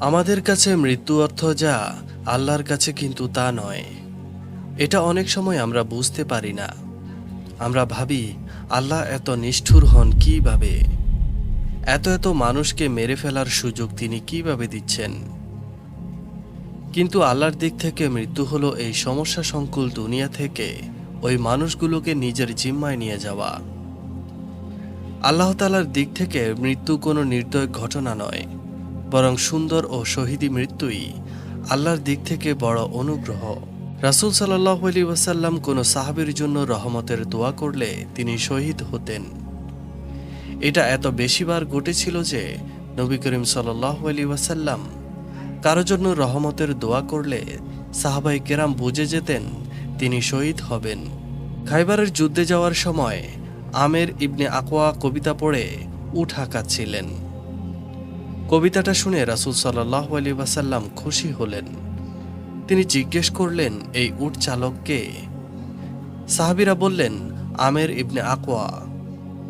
আমাদের কাছে মৃত্যু অর্থ যা আল্লাহর কাছে কিন্তু তা নয়। এটা অনেক সময় আমরা বুঝতে পারি না। আমরা ভাবি, আল্লাহ এত নিষ্ঠুর হন কীভাবে? এত এত মানুষকে মেরে ফেলার সুযোগ তিনি কীভাবে দিচ্ছেন? কিন্তু আল্লাহর দিক থেকে মৃত্যু হলো এই সমস্যা সংকুল দুনিয়া থেকে ওই মানুষগুলোকে নিজের জিম্মায় নিয়ে যাওয়া। আল্লাহ তালার দিক থেকে মৃত্যু কোনো নির্দয় ঘটনা নয়। বরং সুন্দর ও শহীদি মৃত্যুই আল্লাহর দিক থেকে বড় অনুগ্রহ। রাসুল সাল্লাহ আলী ওয়াসাল্লাম কোনো সাহাবের জন্য রহমতের দোয়া করলে তিনি শহীদ হতেন। এটা এত বেশিবার ঘটেছিল যে নবী করিম সাল্লাহ আলী ওয়াসাল্লাম কারও জন্য রহমতের দোয়া করলে সাহাবাই কেরাম বুঝে যেতেন তিনি শহীদ হবেন। খাইবারের যুদ্ধে যাওয়ার সময় আমের ইবনে আকোয়া কবিতা পড়ে উঠ হাঁকাচ্ছিলেন কবিতাটা শুনে রাসুল সাল্লাহ আলী ওয়াসাল্লাম খুশি হলেন। তিনি জিজ্ঞেস করলেন, এই উট চালককে সাহাবিরা বললেন, আমের ইবনে আকোয়া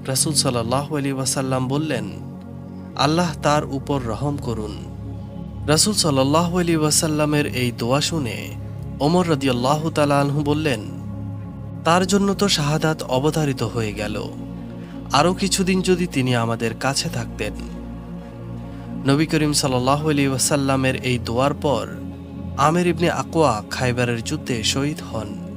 রাসুল সাল্লাহ আলী ওয়াসাল্লাম বললেন, আল্লাহ তার উপর রহম করুন। রাসুল সাল্লাহ আলী ওয়াসাল্লামের এই দোয়া শুনে ওমর রদিয়াল্লাহ তালাহু বললেন, তার জন্য তো শাহাদাত অবধারিত হয়ে গেল। আরও কিছুদিন যদি তিনি আমাদের কাছে থাকতেন। নবী করিম সাল্লাহ আলী ওয়াসাল্লামের এই দোয়ার পর আমের ইবনে আকোয়া খাইবারের যুদ্ধে শহীদ হন।